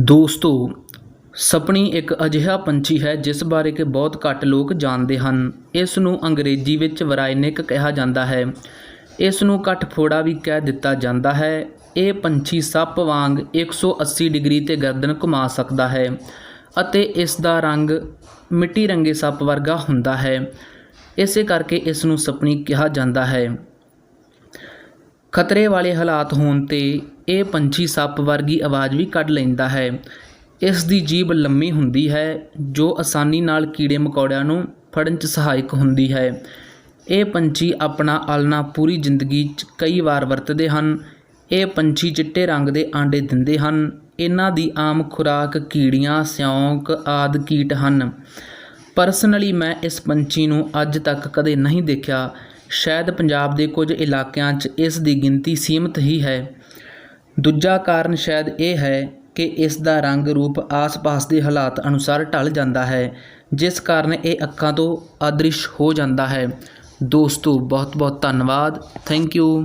ਦੋਸਤੋ, ਸਪਣੀ ਇੱਕ ਅਜਿਹਾ ਪੰਛੀ ਹੈ ਜਿਸ ਬਾਰੇ ਕਿ ਬਹੁਤ ਘੱਟ ਲੋਕ ਜਾਣਦੇ ਹਨ। ਇਸ ਨੂੰ ਅੰਗਰੇਜ਼ੀ ਵਿੱਚ ਵਰਾਇਨਿਕ ਕਿਹਾ ਜਾਂਦਾ ਹੈ। ਇਸ ਨੂੰ ਕਠਫੋੜਾ ਵੀ ਕਹਿ ਦਿੱਤਾ ਜਾਂਦਾ ਹੈ। ਇਹ ਪੰਛੀ ਸੱਪ ਵਾਂਗ 180 ਡਿਗਰੀ ਤੇ ਗਰਦਨ ਘੁਮਾ ਸਕਦਾ ਹੈ ਅਤੇ ਇਸ ਦਾ ਰੰਗ ਮਿੱਟੀ ਰੰਗੇ ਸੱਪ ਵਰਗਾ ਹੁੰਦਾ ਹੈ। ਇਸੇ ਕਰਕੇ ਇਸ ਨੂੰ ਸਪਣੀ ਕਿਹਾ ਜਾਂਦਾ ਹੈ। ਖਤਰੇ ਵਾਲੇ ਹਾਲਾਤ ਹੋਣ ਤੇ ਇਹ ਪੰਛੀ ਸੱਪ ਵਰਗੀ ਆਵਾਜ਼ ਵੀ ਕੱਢ ਲੈਂਦਾ ਹੈ। ਇਸ ਦੀ ਜੀਭ ਲੰਮੀ ਹੁੰਦੀ ਹੈ, ਜੋ ਆਸਾਨੀ ਨਾਲ ਕੀੜੇ ਮਕੌੜਿਆਂ ਨੂੰ ਫੜਨ 'ਚ ਸਹਾਇਕ ਹੁੰਦੀ ਹੈ। ਇਹ ਪੰਛੀ ਆਪਣਾ ਆਲਣਾ ਪੂਰੀ ਜ਼ਿੰਦਗੀ 'ਚ ਕਈ ਵਾਰ ਵਰਤਦੇ ਹਨ। ਇਹ ਪੰਛੀ ਚਿੱਟੇ ਰੰਗ ਦੇ ਆਂਡੇ ਦਿੰਦੇ ਹਨ। ਇਹਨਾਂ ਦੀ ਆਮ ਖੁਰਾਕ ਕੀੜੀਆਂ, ਸਿਉਂਕ ਆਦਿ ਕੀਟ ਹਨ। ਪਰਸਨਲੀ ਮੈਂ ਇਸ ਪੰਛੀ ਨੂੰ ਅੱਜ ਤੱਕ ਕਦੇ ਨਹੀਂ ਦੇਖਿਆ। ਸ਼ਾਇਦ ਪੰਜਾਬ ਦੇ ਕੁਝ ਇਲਾਕਿਆਂ 'ਚ ਇਸ ਦੀ ਗਿਣਤੀ ਸੀਮਤ ਹੀ ਹੈ। ਦੂਜਾ ਕਾਰਨ ਸ਼ਾਇਦ ਇਹ ਹੈ ਕਿ ਇਸ ਦਾ ਰੰਗ ਰੂਪ ਆਸ-ਪਾਸ ਦੇ ਹਾਲਾਤ ਅਨੁਸਾਰ ਢਲ ਜਾਂਦਾ ਹੈ, ਜਿਸ ਕਾਰਨ ਇਹ ਅੱਖਾਂ ਤੋਂ ਅਦ੍ਰਿਸ਼ ਹੋ ਜਾਂਦਾ ਹੈ। ਦੋਸਤੋ ਬਹੁਤ ਬਹੁਤ ਧੰਨਵਾਦ। Thank you